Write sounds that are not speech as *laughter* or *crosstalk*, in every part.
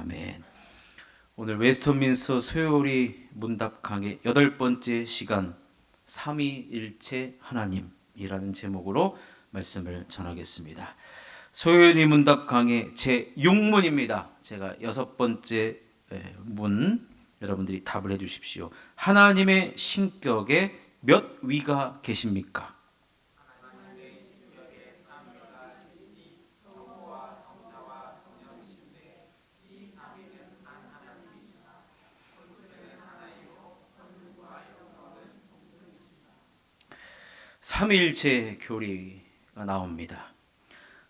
아멘. 오늘 웨스턴민스터 소요리 문답 강의 여덟 번째 시간 삼위일체 하나님이라는 제목으로 말씀을 전하겠습니다. 소요리 문답 강의 제 6문입니다. 제가 여섯 번째 예, 문 여러분들이 답을 해 주십시오. 하나님의 신격에 몇 위가 계십니까? 삼위일체 교리가 나옵니다.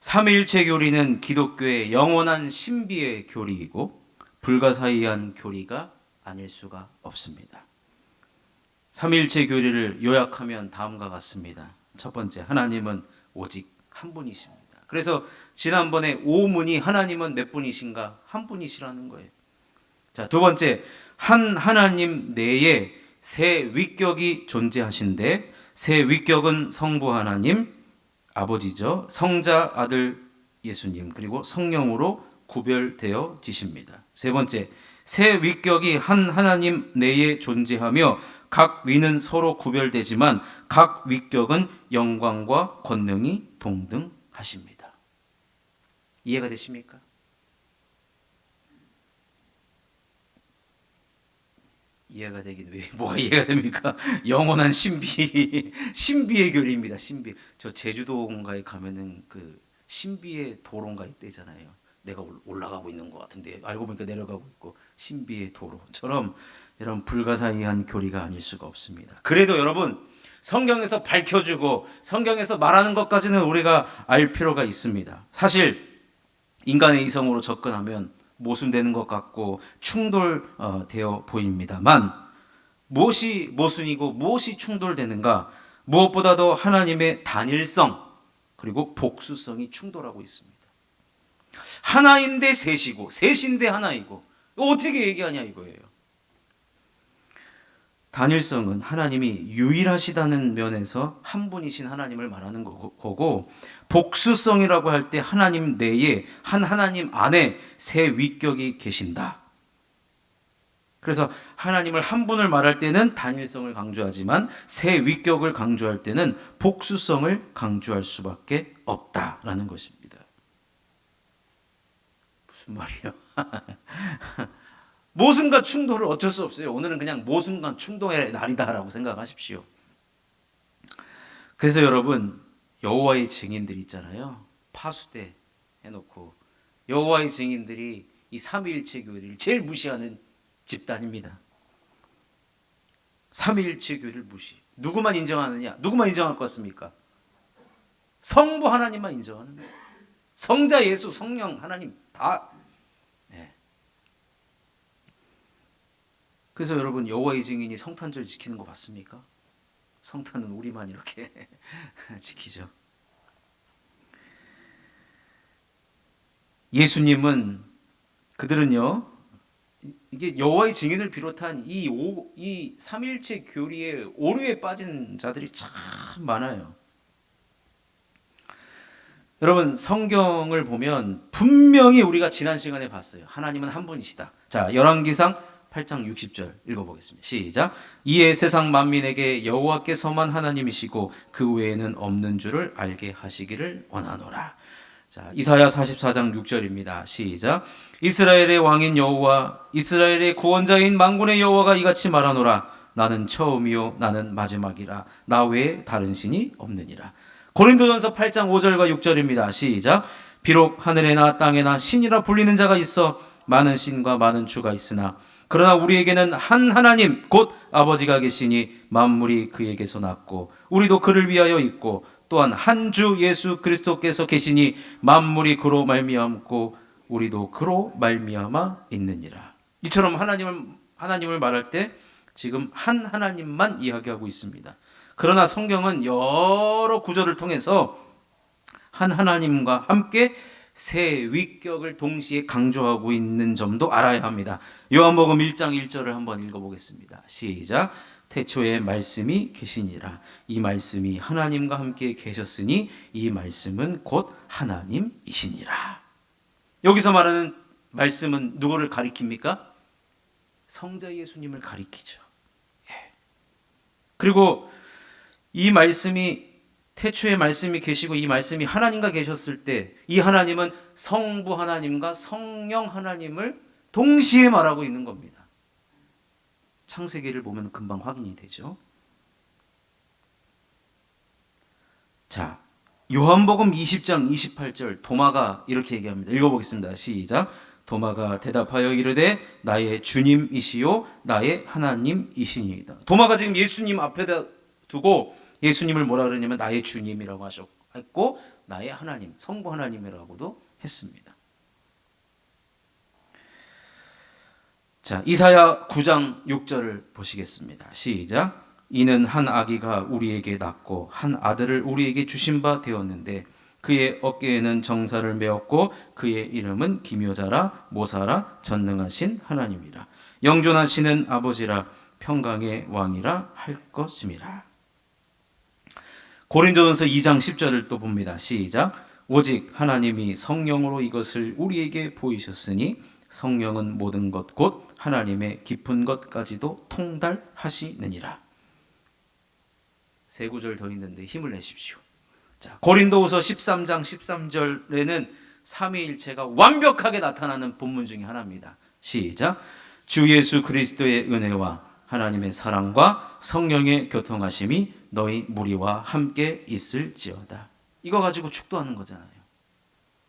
삼위일체 교리는 기독교의 영원한 신비의 교리이고 불가사의한 교리가 아닐 수가 없습니다. 삼위일체 교리를 요약하면 다음과 같습니다. 첫 번째, 하나님은 오직 한 분이십니다. 그래서 지난번에 오문이 하나님은 몇 분이신가? 한 분이시라는 거예요. 자, 두 번째, 한 하나님 내에 세 위격이 존재하신데 세 위격은 성부 하나님, 아버지죠. 성자 아들 예수님 그리고 성령으로 구별되어 지십니다. 세 번째, 세 위격이 한 하나님 내에 존재하며 각 위는 서로 구별되지만 각 위격은 영광과 권능이 동등하십니다. 이해가 되십니까? 이해가 되긴 왜 *laughs* 뭐가 이해가 됩니까? 영원한 신비 신비의 교리입니다. 신비. 저 제주도인가에 가면은 그 신비의 도로가 있대잖아요. 내가 올- 올라가고 있는 것 같은데 알고 보니까 내려가고 있고 신비의 도로처럼 이런 불가사의한 교리가 아닐 수가 없습니다. 그래도 여러분 성경에서 밝혀주고 성경에서 말하는 것까지는 우리가 알 필요가 있습니다. 사실 인간의 이성으로 접근하면 모순되는 것 같고 충돌되어 보입니다만 무엇이 모순이고 무엇이 충돌되는가 무엇보다도 하나님의 단일성 그리고 복수성이 충돌하고 있습니다. 하나인데 셋이고 셋인데 하나이고 어떻게 얘기하냐 이거예요. 단일성은 하나님이 유일하시다는 면에서 한 분이신 하나님을 말하는 거고- 복수성이라고 할 때 하나님 내에 한 하나님 안에 세 위격이 계신다. 그래서 하나님을 한 분을 말할 때는 단일성을 강조하지만 세 위격을 강조할 때는 복수성을 강조할 수밖에 없다라는 것입니다. 무슨 말이에요? *laughs* 모순과 충돌을 어쩔 수 없어요. 오늘은 그냥 모순과 충돌의 날이다라고 생각하십시오. 그래서 여러분 여호와의 증인들 있잖아요. 파수대 해놓고 여호와의 증인들이 이 삼위일체 교회를 제일 무시하는 집단입니다. 삼위일체 교회를 무시. 누구만 인정하느냐? 누구만 인정할 것 같습니까? 성부 하나님만 인정하는 거예요. 성자 예수 성령 하나님 다 그래서 여러분 여호와의 증인이 성탄절 지키는 거 봤습니까? 성탄은 우리만 이렇게 *laughs* 지키죠. 예수님은 그들은요 이게 여호와의 증인을 비롯한 이 오 이 삼일체 교리의 오류에 빠진 자들이 참 많아요. 여러분 성경을 보면 분명히 우리가 지난 시간에 봤어요. 하나님은 한 분이시다. 자, 열왕기상 8장 60절 읽어보겠습니다. 시작. 이에 세상 만민에게 여호와께서만 하나님이시고 그 외에는 없는 줄을 알게 하시기를 원하노라. 자, 이사야 44장 6절입니다. 시작. 이스라엘의 왕인 여호와 이스라엘의 구원자인 만군의 여호와가 이같이 말하노라. 나는 처음이요 나는 마지막이라. 나 외에 다른 신이 없느니라. 고린도전서 8장 5절과 6절입니다. 시작. 비록 하늘에나 땅에나 신이라 불리는 자가 있어 많은 신과 많은 주가 있으나 그러나 우리에게는 한 하나님 곧 아버지가 계시니 만물이 그에게서 났고 우리도 그를 위하여 있고 또한 한 주 예수 그리스도께서 계시니 만물이 그로 말미암고 우리도 그로 말미암아 있느니라. 이처럼 하나님을 하나님을 말할 때 지금 한 하나님만 이야기하고 있습니다. 그러나 성경은 여러 구절을 통해서 한 하나님과 함께 세 위격을 동시에 강조하고 있는 점도 알아야 합니다. 요한복음 1장 1절을 한번 읽어보겠습니다. 시작. 태초에 말씀이 계시니라. 이 말씀이 하나님과 함께 계셨으니 이 말씀은 곧 하나님이시니라. 여기서 말하는 말씀은 누구를 가리킵니까? 성자 예수님을 가리키죠. 예. 그리고 이 말씀이 태초에 말씀이 계시고 이 말씀이 하나님과 계셨을 때 이 하나님은 성부 하나님과 성령 하나님을 동시에 말하고 있는 겁니다. 창세기를 보면 금방 확인이 되죠. 자, 요한복음 20장 28절 도마가 이렇게 얘기합니다. 읽어보겠습니다. 시작. 도마가 대답하여 이르되 나의 주님이시요 나의 하나님이시니이다. 도마가 지금 예수님 앞에다 두고 예수님을 뭐라 그러냐면 나의 주님이라고 하셨고 나의 하나님, 성부 하나님이라고도 했습니다. 자, 이사야 9장 6절을 보시겠습니다. 시작. 이는 한 아기가 우리에게 낳고 한 아들을 우리에게 주신 바 되었는데 그의 어깨에는 정사를 메었고 그의 이름은 기묘자라 모사라 전능하신 하나님이라 영존하시는 아버지라 평강의 왕이라 할 것임이라. 고린도전서 2장 10절을 또 봅니다. 시작. 오직 하나님이 성령으로 이것을 우리에게 보이셨으니 성령은 모든 것 곧 하나님의 깊은 것까지도 통달하시느니라. 세 구절 더 있는데 힘을 내십시오. 자, 고린도후서 13장 13절에는 삼위일체가 완벽하게 나타나는 본문 중에 하나입니다. 시작. 주 예수 그리스도의 은혜와 하나님의 사랑과 성령의 교통하심이 너희 무리와 함께 있을지어다. 이거 가지고 축도하는 거잖아요.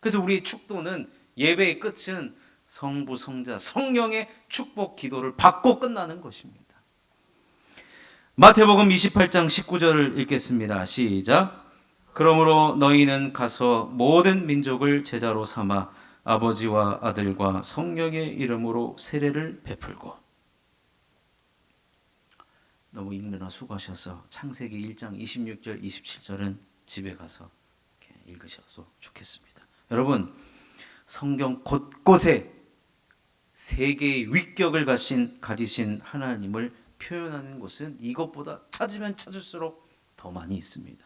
그래서 우리의 축도는 예배의 끝은 성부, 성자, 성령의 축복 기도를 받고 끝나는 것입니다. 마태복음 28장 19절을 읽겠습니다. 시작. 그러므로 너희는 가서 모든 민족을 제자로 삼아 아버지와 아들과 성령의 이름으로 세례를 베풀고 너무 읽느라 수고하셔서 창세기 1장 26절 27절은 집에 가서 읽으셔서 좋겠습니다. 여러분 성경 곳곳에 세계의 위격을 가신 가지신 하나님을 표현하는 곳은 이것보다 찾으면 찾을수록 더 많이 있습니다.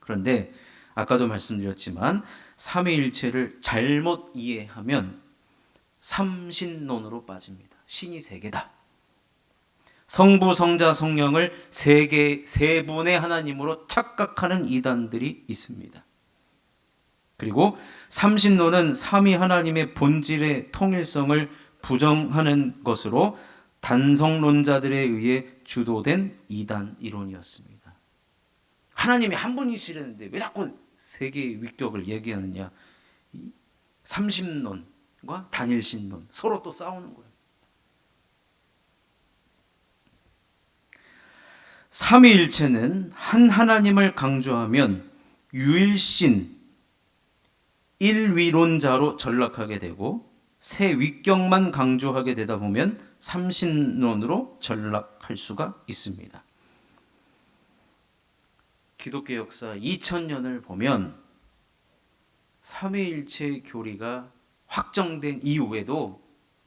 그런데 아까도 말씀드렸지만 삼위일체를 잘못 이해하면 삼신론으로 빠집니다. 신이 세 개다. 성부, 성자, 성령을 세 개, 세 분의 하나님으로 착각하는 이단들이 있습니다. 그리고 삼신론은 삼위 하나님의 본질의 통일성을 부정하는 것으로 단성론자들에 의해 주도된 이단 이론이었습니다. 하나님이 한 분이시라는데 왜 자꾸 세 개의 위격을 얘기하느냐? 삼신론과 단일신론 서로 또 싸우는 거예요. 삼위일체는 한 하나님을 강조하면 유일신 일위론자로 전락하게 되고 새 위격만 강조하게 되다 보면 삼신론으로 전락할 수가 있습니다. 기독교 역사 2000년을 보면 삼위일체 교리가 확정된 이후에도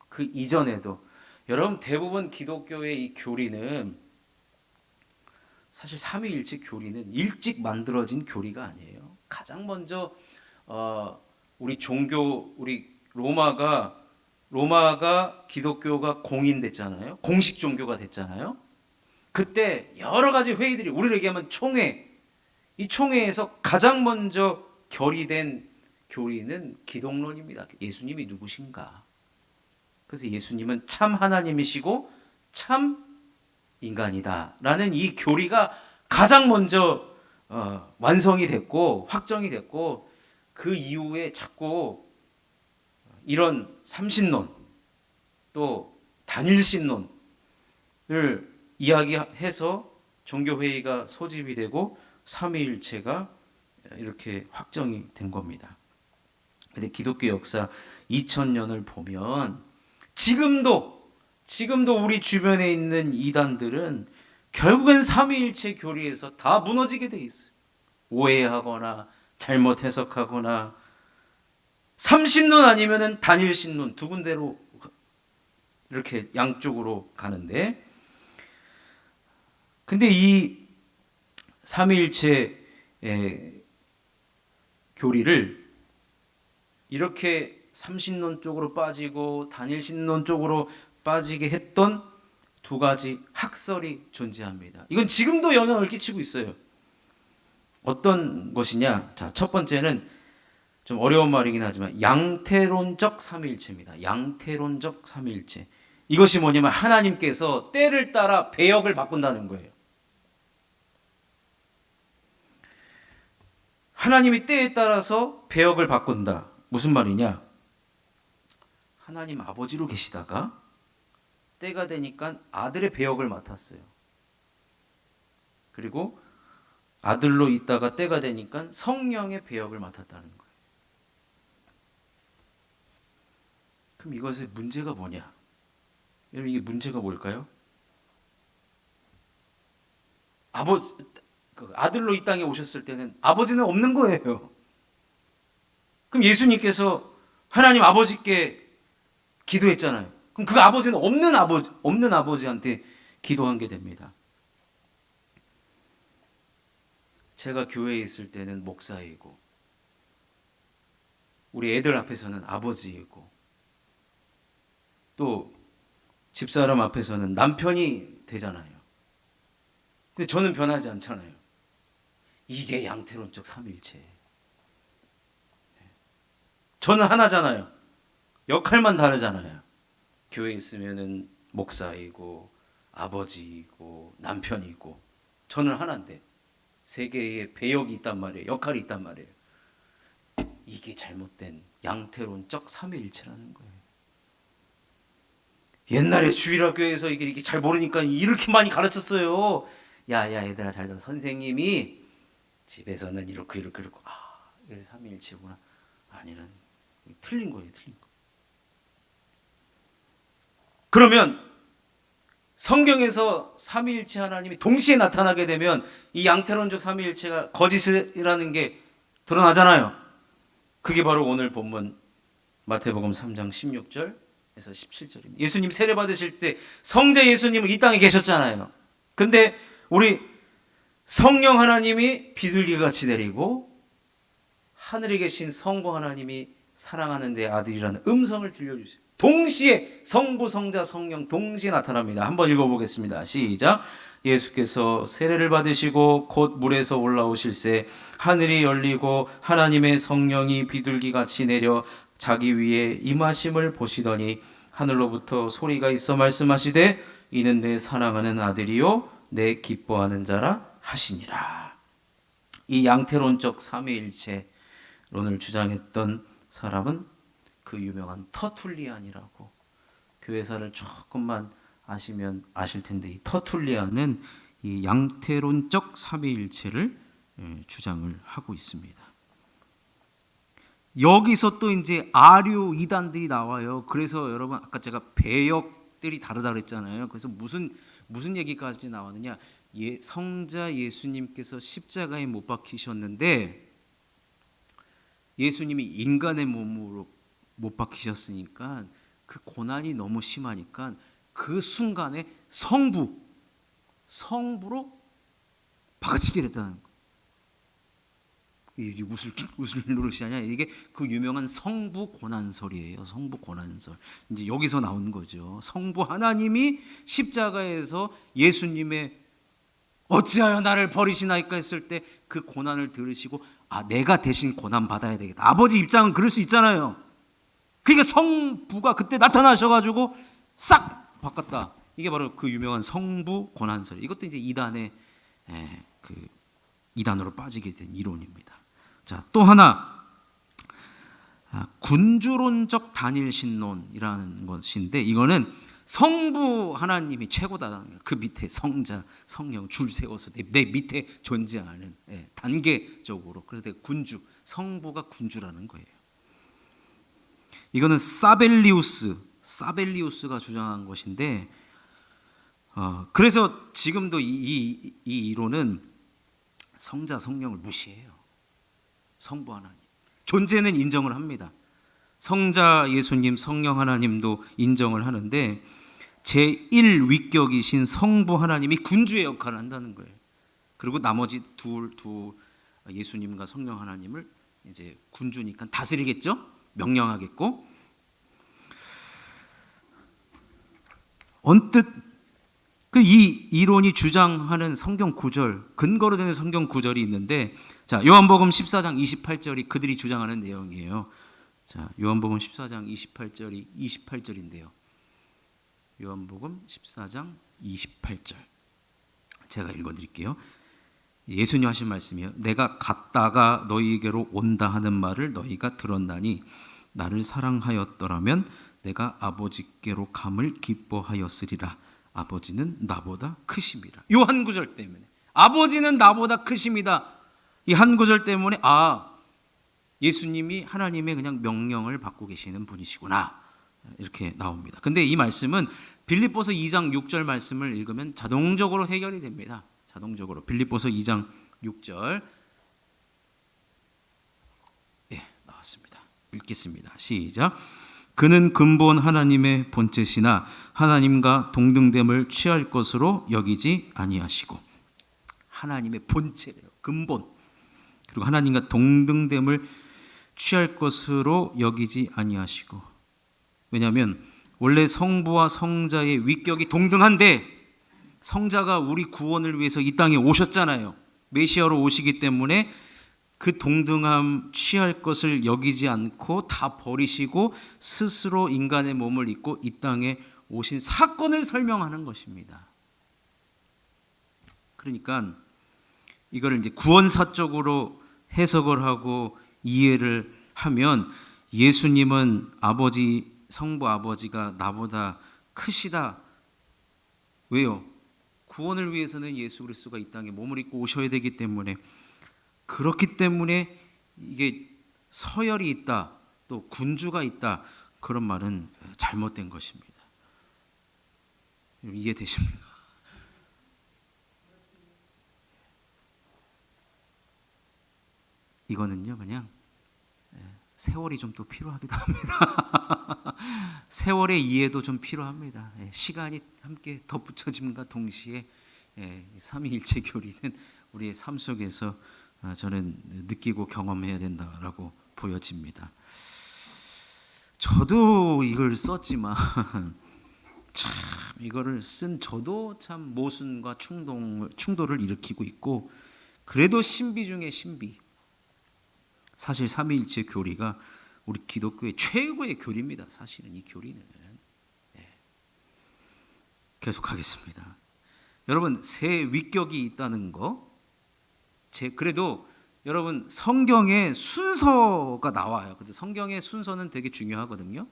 그 이전에도 여러분 대부분 기독교의 이 교리는 사실 삼위일체 교리는 일찍 만들어진 교리가 아니에요. 가장 먼저 어, 우리 종교 우리 로마가 로마가 기독교가 공인됐잖아요. 공식 종교가 됐잖아요. 그때 여러 가지 회의들이 우리를 얘기하면 총회 이 총회에서 가장 먼저 결의된 교리는 기독론입니다. 예수님이 누구신가? 그래서 예수님은 참 하나님이시고 참 인간이다라는 이 교리가 가장 먼저 어, 완성이 됐고 확정이 됐고 그 이후에 자꾸 이런 삼신론 또 단일신론을 이야기해서 종교회의가 소집이 되고 삼위일체가 이렇게 확정이 된 겁니다. 근데 기독교 역사 2000년을 보면 지금도 지금도 우리 주변에 있는 이단들은 결국엔 삼위일체 교리에서 다 무너지게 돼 있어요. 오해하거나 잘못 해석하거나 삼신론 아니면은 단일신론 두 군데로 이렇게 양쪽으로 가는데 근데 이 삼위일체 교리를 이렇게 삼신론 쪽으로 빠지고 단일신론 쪽으로 빠지게 했던 두 가지 학설이 존재합니다. 이건 지금도 영향을 끼치고 있어요. 어떤 것이냐? 자, 첫 번째는 좀 어려운 말이긴 하지만 양태론적 삼위일체입니다. 양태론적 삼위일체. 이것이 뭐냐면 하나님께서 때를 따라 배역을 바꾼다는 거예요. 하나님이 때에 따라서 배역을 바꾼다. 무슨 말이냐? 하나님 아버지로 계시다가 때가 되니까 아들의 배역을 맡았어요. 그리고 아들로 있다가 때가 되니까 성령의 배역을 맡았다는 거예요. 그럼 이것의 문제가 뭐냐? 여러분 이게 문제가 뭘까요? 아버지 그 아들로 이 땅에 오셨을 때는 아버지는 없는 거예요. 그럼 예수님께서 하나님 아버지께 기도했잖아요. 그럼 그 아버지는 없는 아버지 없는 아버지한테 기도한 게 됩니다. 제가 교회에 있을 때는 목사이고 우리 애들 앞에서는 아버지이고 또 집사람 앞에서는 남편이 되잖아요. 근데 저는 변하지 않잖아요. 이게 양태론적 삼일체. 저는 하나잖아요. 역할만 다르잖아요. 교회에 있으면은 목사이고 아버지이고 남편이고 저는 하나인데 세 개의 배역이 있단 말이에요. 역할이 있단 말이에요. 이게 잘못된 양태론적 삼위일체라는 거예요. 옛날에 주일학교에서 이게 이렇게 잘 모르니까 이렇게 많이 가르쳤어요. 야 야 얘들아 잘 들어. 선생님이 집에서는 이렇게 이렇게 이렇게 아 이게 삼위일체구나. 아니란 틀린 거예요. 틀린 거. 그러면 성경에서 삼위일체 하나님이 동시에 나타나게 되면 이 양태론적 삼위일체가 거짓이라는 게 드러나잖아요. 그게 바로 오늘 본문 마태복음 3장 16절에서 17절입니다. 예수님 세례 받으실 때 성자 예수님은 이 땅에 계셨잖아요. 근데 우리 성령 하나님이 비둘기 같이 내리고 하늘에 계신 성부 하나님이 사랑하는 내 아들이라는 음성을 들려주세요. 동시에 성부, 성자, 성령 동시에 나타납니다. 한번 읽어보겠습니다. 시작. 예수께서 세례를 받으시고 곧 물에서 올라오실새 하늘이 열리고 하나님의 성령이 비둘기 같이 내려 자기 위에 임하심을 보시더니 하늘로부터 소리가 있어 말씀하시되 이는 내 사랑하는 아들이요 내 기뻐하는 자라 하시니라. 이 양태론적 삼위일체론을 주장했던 사람은 그 유명한 터툴리안이라고 교회사를 조금만 아시면 아실 텐데 이 터툴리안은 이 양태론적 삼위일체를 예, 주장을 하고 있습니다. 여기서 또 이제 아류 이단들이 나와요. 그래서 여러분 아까 제가 배역들이 다르다 그랬잖아요. 그래서 무슨 무슨 얘기까지 나왔느냐? 예, 성자 예수님께서 십자가에 못 박히셨는데 예수님이 인간의 몸으로 못 박히셨으니까 그 고난이 너무 심하니까 그 순간에 성부 성부로 박아치게 됐다는 거. 이 웃을 웃을 노릇이 아니야. 이게 그 유명한 성부 고난설이에요. 성부 고난설. 이제 여기서 나온 거죠. 성부 하나님이 십자가에서 예수님의 어찌하여 나를 버리시나이까 했을 때 그 고난을 들으시고 아 내가 대신 고난 받아야 되겠다. 아버지 입장은 그럴 수 있잖아요. 그러니까 성부가 그때 나타나셔가지고 싹 바꿨다. 이게 바로 그 유명한 성부 고난설. 이것도 이제 이단의 에, 그 이단으로 빠지게 된 이론입니다. 자, 또 하나 아, 군주론적 단일 신론이라는 것인데 이거는 성부 하나님이 최고다. 그 밑에 성자, 성령 줄 세워서 내, 내 밑에 존재하는 예, 단계적으로 그래서 군주, 성부가 군주라는 거예요. 이거는 사벨리우스, 사벨리우스가 주장한 것인데 어, 그래서 지금도 이, 이, 이 이론은 성자, 성령을 무시해요. 성부 하나님. 존재는 인정을 합니다. 성자 예수님, 성령 하나님도 인정을 하는데 제1 위격이신 성부 하나님이 군주의 역할을 한다는 거예요. 그리고 나머지 둘, 두 예수님과 성령 하나님을 이제 군주니까 다스리겠죠? 명령하겠고 언뜻 그 이 이론이 주장하는 성경 구절 근거로 되는 성경 구절이 있는데 자 요한복음 14장 28절이 그들이 주장하는 내용이에요. 자 요한복음 14장 28절이 28절인데요. 요한복음 14장 28절 제가 읽어 드릴게요. 예수님 하신 말씀이요. 내가 갔다가 너희에게로 온다 하는 말을 너희가 들었나니 나를 사랑하였더라면 내가 아버지께로 감을 기뻐하였으리라. 아버지는 나보다 크심이라. 요 한 구절 때문에 아버지는 나보다 크심이다. 이 한 구절 때문에 아 예수님이 하나님의 그냥 명령을 받고 계시는 분이시구나. 이렇게 나옵니다. 근데 이 말씀은 빌립보서 2장 6절 말씀을 읽으면 자동적으로 해결이 됩니다. 자동적으로 빌립보서 2장 6절 예, 나왔습니다. 읽겠습니다. 시작. 그는 근본 하나님의 본체시나 하나님과 동등됨을 취할 것으로 여기지 아니하시고 하나님의 본체래요. 근본. 그리고 하나님과 동등됨을 취할 것으로 여기지 아니하시고 왜냐하면 원래 성부와 성자의 위격이 동등한데 성자가 우리 구원을 위해서 이 땅에 오셨잖아요. 메시아로 오시기 때문에 그 동등함 취할 것을 여기지 않고 다 버리시고 스스로 인간의 몸을 입고 이 땅에 오신 사건을 설명하는 것입니다. 그러니까 이거를 이제 구원사적으로 해석을 하고 이해를 하면 예수님은 아버지 성부 아버지가 나보다 크시다. 왜요? 구원을 위해서는 예수 그리스도가 이 땅에 몸을 입고 오셔야 되기 때문에 그렇기 때문에 이게 서열이 있다. 또 군주가 있다. 그런 말은 잘못된 것입니다. 이해되십니까? 이거는요, 그냥 세월이 좀 또 필요하기도 합니다. *laughs* 세월의 이해도 좀 필요합니다. 예, 시간이 함께 덧붙여짐과 동시에 예, 삼위일체 교리는 우리의 삶 속에서 아, 저는 느끼고 경험해야 된다라고 보여집니다. 저도 이걸 썼지만 *laughs* 참 이거를 쓴 저도 참 모순과 충동 충돌을 일으키고 있고 그래도 신비 중에 신비. 사실 삼위일체 교리가 우리 기독교의 최고의 교리입니다. 사실은 이 교리는 예. 계속하겠습니다. 여러분 새 위격이 있다는 거, 제 그래도 여러분 성경에 순서가 나와요. 근데 성경의 순서는 되게 중요하거든요.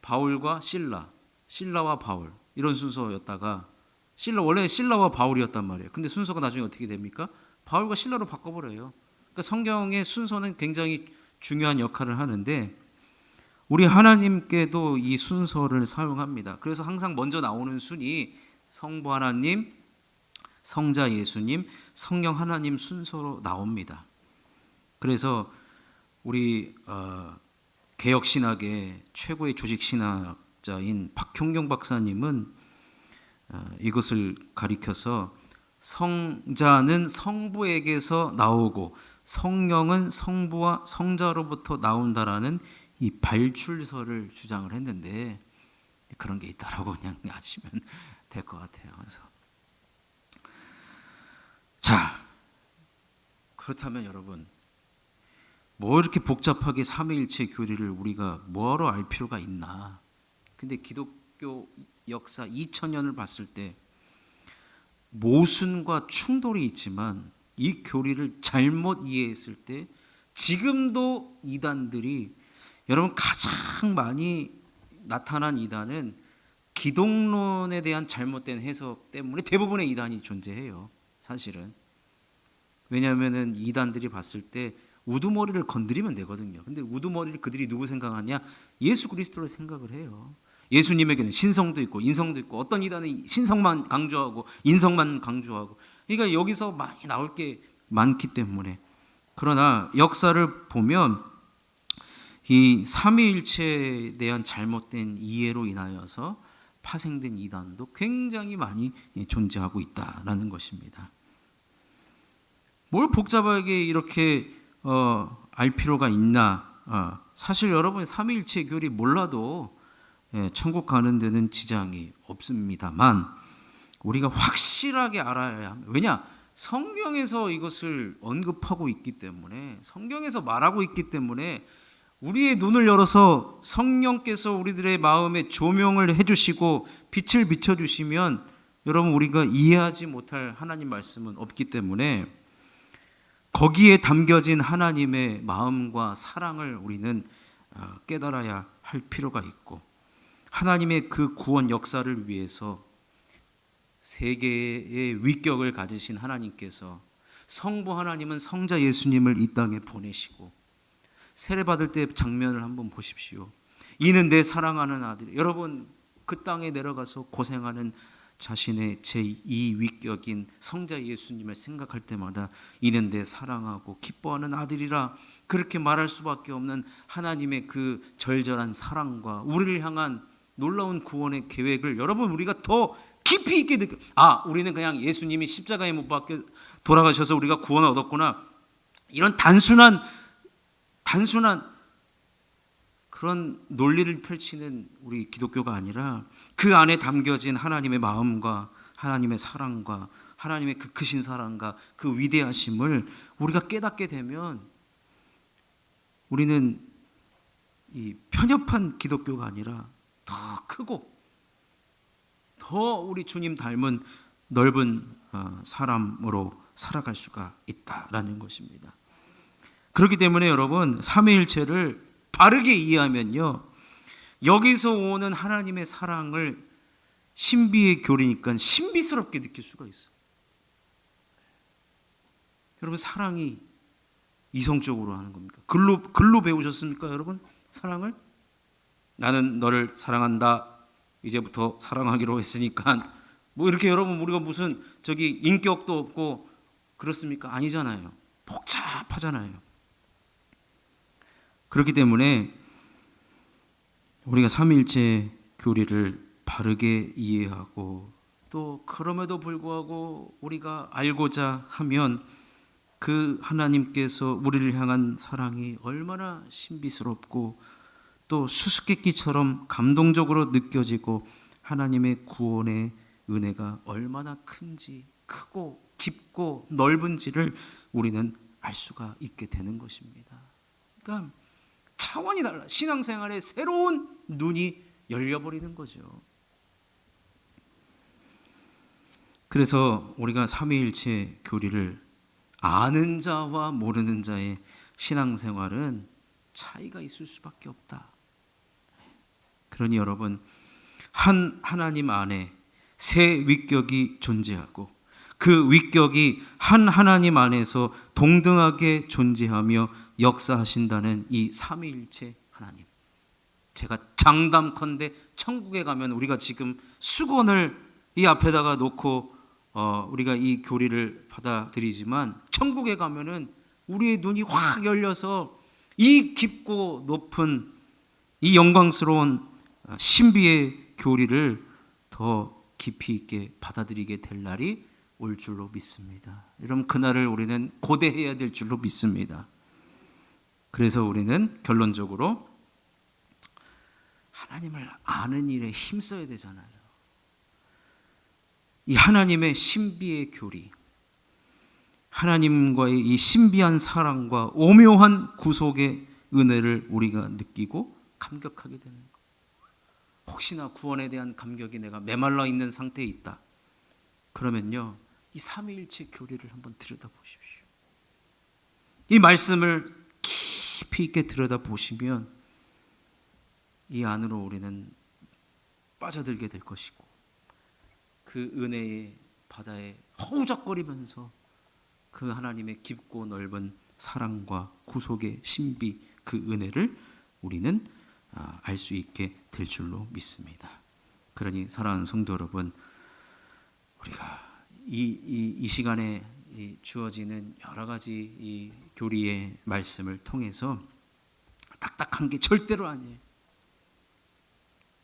바울과 신라, 신라와 바울 이런 순서였다가 신라 원래 신라와 바울이었단 말이에요. 근데 순서가 나중에 어떻게 됩니까? 바울과 신라로 바꿔버려요. 그러니까 성경의 순서는 굉장히 중요한 역할을 하는데 우리 하나님께도 이 순서를 사용합니다. 그래서 항상 먼저 나오는 순이 성부 하나님, 성자 예수님, 성령 하나님 순서로 나옵니다. 그래서 우리 어, 개혁 신학의 최고의 조직 신학자인 박형경 박사님은 어, 이것을 가리켜서 성자는 성부에게서 나오고 성령은 성부와 성자로부터 나온다라는 이 발출서를 주장을 했는데 그런 게 있다라고 그냥 *laughs* 아시면 될 것 같아요. 그래서 자 그렇다면 여러분 뭐 이렇게 복잡하게 삼위일체 교리를 우리가 뭐하러 알 필요가 있나? 근데 기독교 역사 2000년을 봤을 때 모순과 충돌이 있지만 이 교리를 잘못 이해했을 때 지금도 이단들이 여러분 가장 많이 나타난 이단은 기독론에 대한 잘못된 해석 때문에 대부분의 이단이 존재해요. 사실은 왜냐하면은 이단들이 봤을 때 우두머리를 건드리면 되거든요. 근데 우두머리를 그들이 누구 생각하냐? 예수 그리스도를 생각을 해요. 예수님에게는 신성도 있고 인성도 있고 어떤 이단은 신성만 강조하고 인성만 강조하고 그러니까 여기서 많이 나올 게 많기 때문에 그러나 역사를 보면 이 삼위일체에 대한 잘못된 이해로 인하여서 파생된 이단도 굉장히 많이 존재하고 있다라는 것입니다. 뭘 복잡하게 이렇게 어, 알 필요가 있나? 어, 사실 여러분 삼위일체 교리 몰라도 예, 천국 가는 데는 지장이 없습니다만 우리가 확실하게 알아야 합니다. 왜냐? 성경에서 이것을 언급하고 있기 때문에 성경에서 말하고 있기 때문에 우리의 눈을 열어서 성령께서 우리들의 마음에 조명을 해주시고 빛을 비춰주시면 여러분 우리가 이해하지 못할 하나님 말씀은 없기 때문에 거기에 담겨진 하나님의 마음과 사랑을 우리는 어, 깨달아야 할 필요가 있고 하나님의 그 구원 역사를 위해서 세계의 위격을 가지신 하나님께서 성부 하나님은 성자 예수님을 이 땅에 보내시고 세례 받을 때 장면을 한번 보십시오. 이는 내 사랑하는 아들. 여러분 그 땅에 내려가서 고생하는 자신의 제2 위격인 성자 예수님을 생각할 때마다 이는 내 사랑하고 기뻐하는 아들이라 그렇게 말할 수밖에 없는 하나님의 그 절절한 사랑과 우리를 향한 놀라운 구원의 계획을 여러분 우리가 더 깊이 있게 느껴. 아, 우리는 그냥 예수님이 십자가에 못 박혀 돌아가셔서 우리가 구원을 얻었구나. 이런 단순한 단순한 그런 논리를 펼치는 우리 기독교가 아니라 그 안에 담겨진 하나님의 마음과 하나님의 사랑과 하나님의 그 크신 사랑과 그 위대하심을 우리가 깨닫게 되면 우리는 이 편협한 기독교가 아니라 더 크고 더 우리 주님 닮은 넓은 어, 사람으로 살아갈 수가 있다라는 것입니다. 그렇기 때문에 여러분 삼위일체를 바르게 이해하면요 여기서 오는 하나님의 사랑을 신비의 교리니까 신비스럽게 느낄 수가 있어. 여러분 사랑이 이성적으로 하는 겁니까? 글로 글로 배우셨습니까, 여러분? 사랑을 나는 너를 사랑한다. 이제부터 사랑하기로 했으니까 *laughs* 뭐 이렇게 여러분 우리가 무슨 저기 인격도 없고 그렇습니까? 아니잖아요. 복잡하잖아요. 그렇기 때문에 우리가 삼일체 교리를 바르게 이해하고 또 그럼에도 불구하고 우리가 알고자 하면 그 하나님께서 우리를 향한 사랑이 얼마나 신비스럽고 또 수수께끼처럼 감동적으로 느껴지고 하나님의 구원의 은혜가 얼마나 큰지 크고 깊고 넓은지를 우리는 알 수가 있게 되는 것입니다. 그러니까 차원이 달라. 신앙생활에 새로운 눈이 열려버리는 거죠. 그래서 우리가 삼위일체 교리를 아는 자와 모르는 자의 신앙생활은 차이가 있을 수밖에 없다. 그러니 여러분 한 하나님 안에 세 위격이 존재하고 그 위격이 한 하나님 안에서 동등하게 존재하며 역사하신다는 이 삼위일체 하나님. 제가 장담컨대 천국에 가면 우리가 지금 수건을 이 앞에다가 놓고 어, 우리가 이 교리를 받아들이지만 천국에 가면은 우리의 눈이 확 열려서 이 깊고 높은 이 영광스러운 신비의 교리를 더 깊이 있게 받아들이게 될 날이 올 줄로 믿습니다. 여러분 그날을 우리는 고대해야 될 줄로 믿습니다. 그래서 우리는 결론적으로 하나님을 아는 일에 힘써야 되잖아요. 이 하나님의 신비의 교리, 하나님과의 이 신비한 사랑과 오묘한 구속의 은혜를 우리가 느끼고 감격하게 것. 혹시나 구원에 대한 감격이 내가 메말라 있는 상태에 있다. 그러면요, 이 삼위일체 교리를 한번 들여다 보십시오. 이 말씀을 깊이 있게 들여다 보시면 이 안으로 우리는 빠져들게 될 것이고 그 은혜의 바다에 허우적거리면서 그 하나님의 깊고 넓은 사랑과 구속의 신비 그 은혜를 우리는 아, 알 수 있게 될 줄로 믿습니다. 그러니 사랑하는 성도 여러분, 우리가 이, 이, 이 시간에 이 주어지는 여러 가지 이 교리의 말씀을 통해서 딱딱한 게 절대로 아니에요.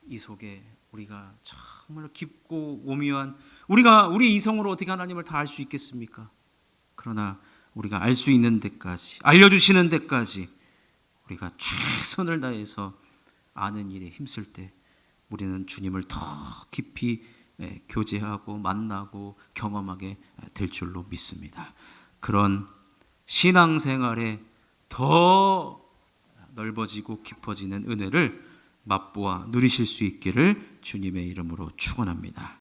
이 속에 우리가 정말 깊고 오묘한 우리가 우리 이성으로 어떻게 하나님을 다 알 수 있겠습니까? 그러나 우리가 알 수 있는 데까지 알려주시는 데까지 우리가 최선을 다해서 아는 일에 힘쓸 때 우리는 주님을 더 깊이 예, 교제하고 만나고 경험하게 될 줄로 믿습니다. 그런 신앙생활에 더 넓어지고 깊어지는 은혜를 맛보아 누리실 수 있기를 주님의 이름으로 축원합니다.